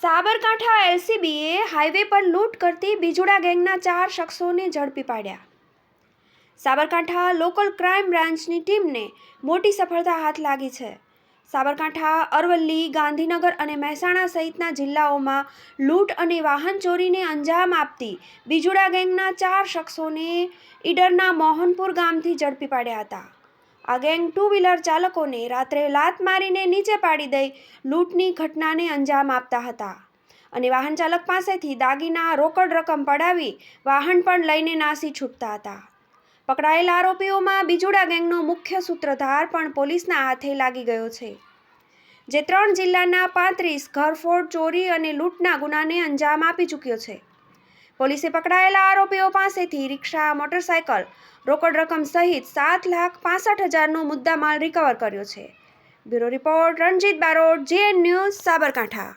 Sabarkantha એલસીબીએ highway પર લૂંટ કરતી બીજુડા ગેંગના ચાર શખ્સોને ઝડપી પાડ્યા. સાબરકાંઠા લોકલ ક્રાઇમ બ્રાન્ચની ટીમને મોટી સફળતા હાથ લાગી છે. સાબરકાંઠા, અરવલ્લી, ગાંધીનગર અને મહેસાણા સહિતના જિલ્લાઓમાં લૂંટ અને વાહન ચોરીને અંજામ આપતી બીજુડા ગેંગના ચાર શખ્સોને ઈડરના મોહનપુર ગામથી ઝડપી પાડ્યા હતા. આ ગેંગ ટુ વ્હીલર ચાલકોને રાત્રે લાત મારીને નીચે પાડી દઈ લૂંટની ઘટનાને અંજામ આપતા હતા. અને વાહન ચાલક પાસેથી દાગીના, રોકડ રકમ પડાવી વાહન પણ લઈને નાસી છૂટતા હતા. પકડાયેલા આરોપીઓમાં બીજુડા ગેંગનો મુખ્ય સૂત્રધાર પણ પોલીસના હાથે લાગી ગયો છે. જે ત્રણ જિલ્લાના પાંત્રીસ ઘરફોડ, ચોરી અને લૂંટના ગુનાને અંજામ આપી ચૂક્યો છે. પોલીસે પકડાયેલા આરોપીઓ પાસેથી રિક્ષા, મોટરસાયકલ, રોકડ રકમ સહિત સાત લાખ પાસઠ હજારનો મુદ્દામાલ રિકવર કર્યો છે. Bureau report Ranjit Barot, JN news Sabarkantha.